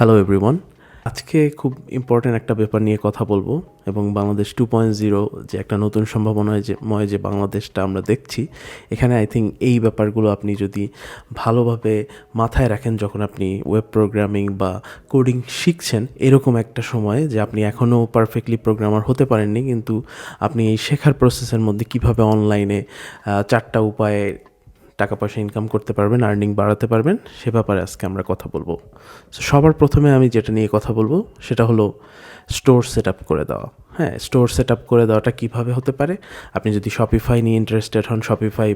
Hello everyone আজকে খুব important একটা ব্যাপার নিয়ে কথা বলব এবং বাংলাদেশ টু পয়েন্ট জিরো যে একটা নতুন সম্ভাবনায় যে, ময় যে বাংলাদেশটা আমরা দেখছি, এখানে আই থিঙ্ক এই ব্যাপারগুলো আপনি যদি ভালোভাবে মাথায় রাখেন যখন আপনি ওয়েব প্রোগ্রামিং বা কোডিং শিখছেন, এরকম একটা সময়ে যে আপনি এখনও পারফেক্টলি প্রোগ্রামার হতে পারেননি, কিন্তু আপনি এই শেখার প্রসেসের মধ্যে কীভাবে অনলাইনে চারটা উপায়ে টাকা পয়সা ইনকাম করতে পারবেন আর্নিং বাড়াতে পারবেন, সে ব্যাপারে আজকে আমরা কথা বলব। সো সবার প্রথমে আমি যেটা নিয়ে কথা বলব, সেটা হলো স্টোর সেট আপ করে দেওয়া। হ্যাঁ স্টোর সেট আপ করে দেওয়াটা কীভাবে হতে পারে? আপনি যদি শপিফাই নিয়ে ইন্টারেস্টেড হন শপিফাই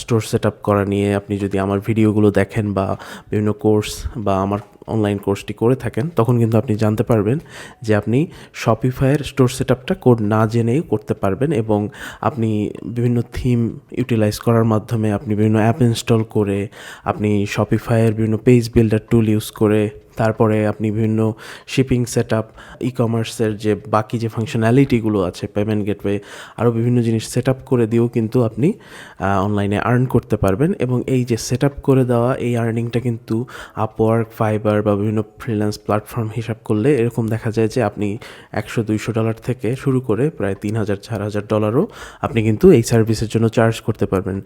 স্টোর সেট আপ করা নিয়ে আপনি যদি আমার ভিডিওগুলো দেখেন বা বিভিন্ন কোর্স বা আমার অনলাইন কোর্সটি করে থাকেন, তখন কিন্তু আপনি জানতে পারবেন যে আপনি শপিফাইয়ের স্টোর সেট আপটা কোড না জেনেই করতে পারবেন এবং আপনি বিভিন্ন থিম ইউটিলাইজ করার মাধ্যমে আপনি বিভিন্ন অ্যাপ ইনস্টল করে, আপনি শপিফাইয়ের বিভিন্ন পেজ বিল্ডার টুল ইউজ করে, তারপরে আপনি বিভিন্ন শিপিং সেট আপ ই কমার্সের যে বাকি যে ফাংশনালিটিগুলো আছে পেমেন্ট গেটওয়ে আরও বিভিন্ন জিনিস সেট আপ করে দিয়েও কিন্তু আপনি অনলাইনে আর্ন করতে পারবেন এবং এই যে সেট আপ করে দেওয়া, এই আর্নিংটা কিন্তু আপওয়ার্ক ফাইবার বা বিভিন্ন ফ্রিল্যান্স প্ল্যাটফর্ম হিসাব করলে এরকম দেখা যায় যে আপনি একশো দুইশো ডলার থেকে শুরু করে প্রায় তিন হাজার, চার হাজার ডলারও আপনি কিন্তু এই সার্ভিসের জন্য চার্জ করতে পারবেন।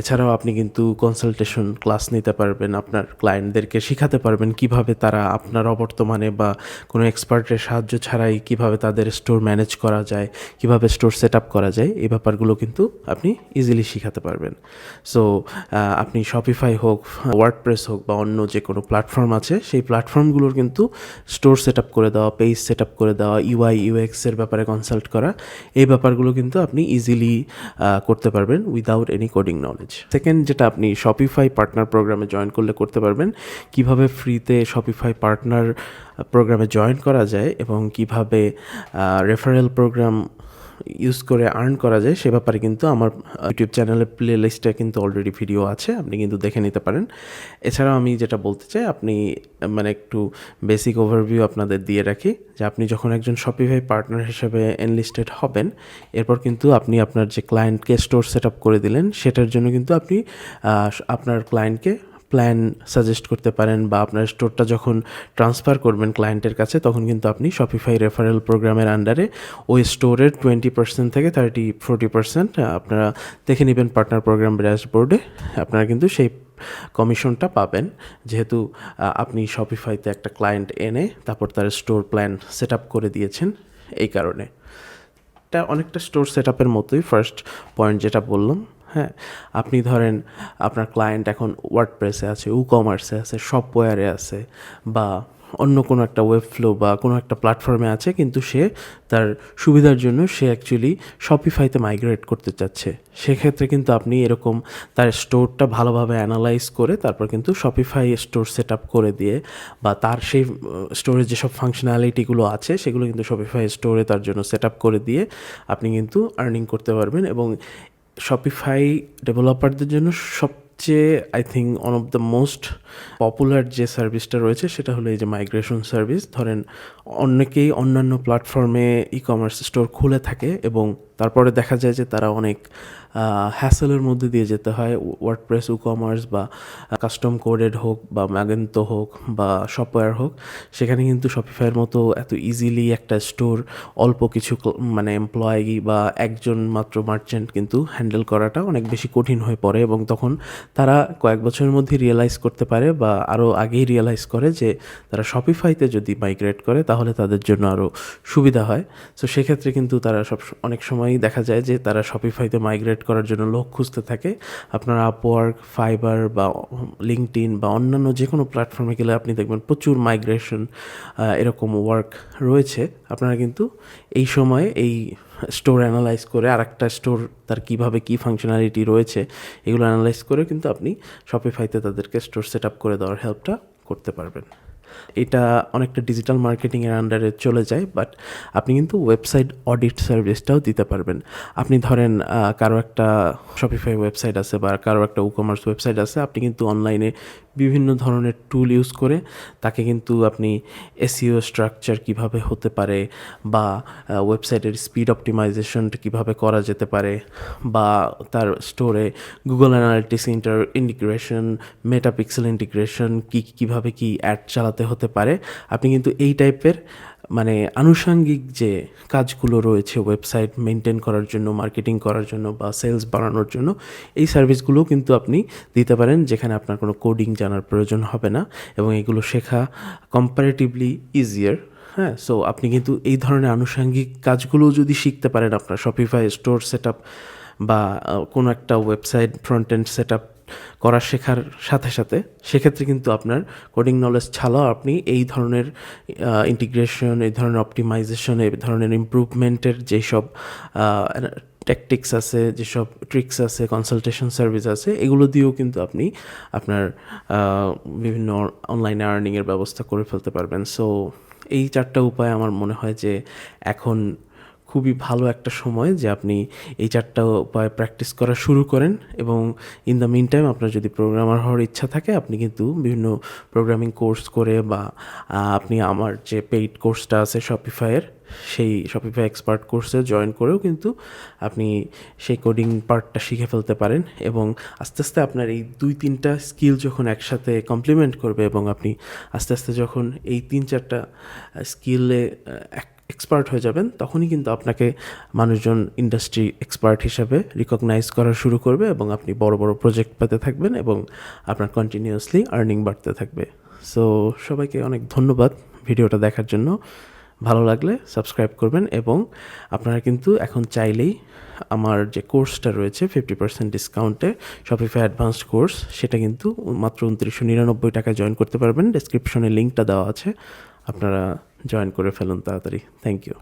এছাড়াও আপনি কিন্তু কনসালটেশন ক্লাস নিতে পারবেন, আপনার ক্লায়েন্টদেরকে শেখাতে পারবেন কীভাবে তারা আপনার অবর্তমানে বা কোনো এক্সপার্টের সাহায্য ছাড়াই কীভাবে তাদের স্টোর ম্যানেজ করা যায়, কীভাবে স্টোর সেট আপ করা যায়, এই ব্যাপারগুলো কিন্তু আপনি ইজিলি শেখাতে পারবেন। সো আপনি শপিফাই হোক ওয়ার্ডপ্রেস হোক বা অন্য যে কোনো প্ল্যাটফর্ম আছে সেই প্ল্যাটফর্মগুলোর কিন্তু স্টোর সেট আপ করে দেওয়া পেজ সেট আপ করে দেওয়া ইউআই ইউএক্সের ব্যাপারে কনসাল্ট করা, এই ব্যাপারগুলো কিন্তু আপনি ইজিলি করতে পারবেন without any coding knowledge second যেটা আপনি শপিফাই পার্টনার প্রোগ্রামে জয়েন করলে করতে পারবেন, কীভাবে ফ্রিতে শপিফাই পার্টনার প্রোগ্রামে জয়েন করা যায় এবং কীভাবে রেফারেল প্রোগ্রাম ইউজ করে আর্ন করা যায়, সে ব্যাপারে কিন্তু আমার ইউটিউব চ্যানেলের প্লে লিস্টে কিন্তু অলরেডি ভিডিও আছে, আপনি কিন্তু দেখে নিতে পারেন। এছাড়াও আমি যেটা বলতে চাই, আপনি মানে একটু বেসিক ওভারভিউ আপনাদের দিয়ে রাখি, যে আপনি যখন একজন শপিফাই পার্টনার হিসেবে এনলিস্টেড হবেন, এরপর কিন্তু আপনি আপনার যে ক্লায়েন্টকে স্টোর সেট আপ করে দিলেন, সেটার জন্য কিন্তু আপনি আপনার ক্লায়েন্টকে প্ল্যান সাজেস্ট করতে পারেন বা আপনার স্টোরটা যখন ট্রান্সফার করবেন ক্লায়েন্টের কাছে, তখন কিন্তু আপনি শপিফাই রেফারেল প্রোগ্রামের আন্ডারে ওই স্টোরের টোয়েন্টি পার্সেন্ট থেকে থার্টি ফোর্টি পার্সেন্ট আপনারা দেখে নেবেন পার্টনার প্রোগ্রাম ড্যাশবোর্ডে আপনারা কিন্তু সেই কমিশনটা পাবেন। যেহেতু আপনি শপিফাইতে একটা ক্লায়েন্ট এনে তারপর তার স্টোর প্ল্যান সেট করে দিয়েছেন এই কারণে। এটা অনেকটা স্টোর সেট আপের মতোই। ফার্স্ট পয়েন্ট যেটা বললাম হ্যাঁ আপনি ধরেন আপনার ক্লায়েন্ট এখন ওয়ার্ডপ্রেসে আছে উ কমার্সে আছে সফটওয়্যারে আছে বা অন্য কোনো একটা ওয়েব ফ্লো বা কোনো একটা প্ল্যাটফর্মে আছে, কিন্তু সে তার সুবিধার জন্য সে অ্যাকচুয়ালি শপিফাইতে মাইগ্রেট করতে চাচ্ছে। সেক্ষেত্রে কিন্তু আপনি এরকম তার স্টোরটা ভালোভাবে অ্যানালাইজ করে তারপর কিন্তু শপিফাই স্টোর সেট আপ করে দিয়ে বা তার সেই স্টোরের যেসব ফাংশনালিটিগুলো আছে, সেগুলো কিন্তু শপিফাই স্টোরে তার জন্য সেট আপ করে দিয়ে আপনি কিন্তু আর্নিং করতে পারবেন এবং শপিফাই ডেভেলপারদের জন্য সবচেয়ে I think one of the most popular যে সার্ভিসটা রয়েছে, সেটা হলো এই যে মাইগ্রেশন সার্ভিস ধরেন, অনেকেই অন্যান্য প্ল্যাটফর্মে ই কমার্স স্টোর খুলে থাকে এবং তারপরে দেখা যায় যে তারা অনেক হ্যাসেলের মধ্যে দিয়ে যেতে হয়। ওয়ার্ডপ্রেস ই কমার্স বা কাস্টম কোডেড হোক বা ম্যাগেন্তো হোক বা সফটওয়্যার হোক, সেখানে কিন্তু শপিফাইয়ের মতো এত ইজিলি একটা স্টোর অল্প কিছু মানে এমপ্লয়ি বা একজন মাত্র মার্চেন্ট কিন্তু হ্যান্ডেল করাটা অনেক বেশি কঠিন হয়ে পড়ে এবং তখন তারা কয়েক বছরের মধ্যে রিয়েলাইজ করতে পারে বা আরও আগেই রিয়েলাইজ করে যে তারা শপিফাইতে যদি মাইগ্রেট করে তাহলে তাদের জন্য আরও সুবিধা হয়। সো সেক্ষেত্রে কিন্তু তারা সব, অনেক সময়ই দেখা যায় যে তারা শপিফাইতে মাইগ্রেট করার জন্য লোক খুঁজতে থাকে। আপনার আপওয়ার্ক ফাইবার বা লিঙ্কড বা অন্যান্য যে কোনো প্ল্যাটফর্মে গেলে আপনি দেখবেন প্রচুর মাইগ্রেশন এরকম ওয়ার্ক রয়েছে। আপনারা কিন্তু এই সময়ে এই স্টোর অ্যানালাইজ করে আর একটা স্টোর তার কীভাবে কী ফাংশনালিটি রয়েছে, এগুলো অ্যানালাইজ করে কিন্তু আপনি শপিফাইতে তাদেরকে স্টোর সেট আপ করে দেওয়ার হেল্পটা করতে পারবেন। এটা অনেকটা ডিজিটাল মার্কেটিংয়ের আন্ডারে চলে যায় বাট আপনি কিন্তু ওয়েবসাইট অডিট সার্ভিসটাও দিতে পারবেন। আপনি ধরেন কারও একটা শপিফাই ওয়েবসাইট আছে বা কারও একটা ই কমার্স ওয়েবসাইট আছে, আপনি কিন্তু অনলাইনে বিভিন্ন ধরনের টুল ইউজ করে তাকে কিন্তু আপনি এসিও স্ট্রাকচার কীভাবে হতে পারে বা ওয়েবসাইটের স্পিড অপটিমাইজেশনটা কীভাবে করা যেতে পারে বা তার স্টোরে Google Analytics inter integration Meta pixel integration কি, কীভাবে কি অ্যাড চালাতে হতে পারে। আপনি কিন্তু এই টাইপের মানে আনুষাঙ্গিক যে কাজগুলো রয়েছে ওয়েবসাইট মেনটেন করার জন্য মার্কেটিং করার জন্য বা সেলস বাড়ানোর জন্য, এই সার্ভিসগুলো কিন্তু আপনি দিতে পারেন যেখানে আপনার কোনো কোডিং জানার প্রয়োজন হবে না এবং এগুলো শেখা কম্পারেটিভলি ইজিয়ার হ্যাঁ? সো আপনি কিন্তু এই ধরনের আনুষাঙ্গিক কাজগুলো যদি শিখতে পারেন আপনার শপিফাই স্টোর সেট বা কোনো একটা ওয়েবসাইট ফ্রন্ট এন্ড সেট করা শেখার সাথে সাথে, সেক্ষেত্রে কিন্তু আপনার কোডিং নলেজ ছাড়াও আপনি এই ধরনের ইন্টিগ্রেশন এই ধরনের অপটিমাইজেশন এই ধরনের ইমপ্রুভমেন্টের যেসব ট্যাকটিক্স আছে, যেসব ট্রিক্স আছে কনসালটেশন সার্ভিস আছে, এগুলো দিয়েও কিন্তু আপনি আপনার বিভিন্ন অনলাইনে আর্নিংয়ের ব্যবস্থা করে ফেলতে পারবেন। সো এই চারটা উপায় আমার মনে হয় যে এখন খুবই ভালো একটা সময় যে আপনি এই চারটা উপায় প্র্যাকটিস করা শুরু করেন এবং ইন দ্য মিন টাইম আপনার যদি প্রোগ্রামার হওয়ার ইচ্ছা থাকে, আপনি কিন্তু বিভিন্ন প্রোগ্রামিং কোর্স করে বা আপনি আমার যে পেইড কোর্সটা আছে শপিফাইয়ের সেই শপিফাই এক্সপার্ট কোর্সে জয়েন করেও কিন্তু আপনি সেই কোডিং পার্টটা শিখে ফেলতে পারেন এবং আস্তে আস্তে আপনার এই দুই, তিনটা স্কিল যখন একসাথে কমপ্লিমেন্ট করবে এবং আপনি আস্তে আস্তে যখন এই তিন, চারটা স্কিলে এক্সপার্ট হয়ে যাবেন, তখনই কিন্তু আপনাকে মানুষজন ইন্ডাস্ট্রি এক্সপার্ট হিসাবে রিকগনাইজ করা শুরু করবে এবং আপনি বড় বড় প্রজেক্ট পেতে থাকবেন এবং আপনার কন্টিনিউয়াসলি আর্নিং বাড়তে থাকবে। সো সবাইকে অনেক ধন্যবাদ ভিডিওটা দেখার জন্য। ভালো লাগলে সাবস্ক্রাইব করবেন এবং আপনারা কিন্তু এখন চাইলেই আমার যে কোর্সটা রয়েছে ফিফটি পার্সেন্ট ডিসকাউন্টে শপিফাই অ্যাডভান্সড কোর্স সেটা কিন্তু মাত্র উনত্রিশশো নিরানব্বই টাকায় জয়েন করতে পারবেন। ডেসক্রিপশনে লিঙ্কটা দেওয়া আছে। আপনারা জয়েন করে ফেলুন তাড়াতাড়ি। Thank you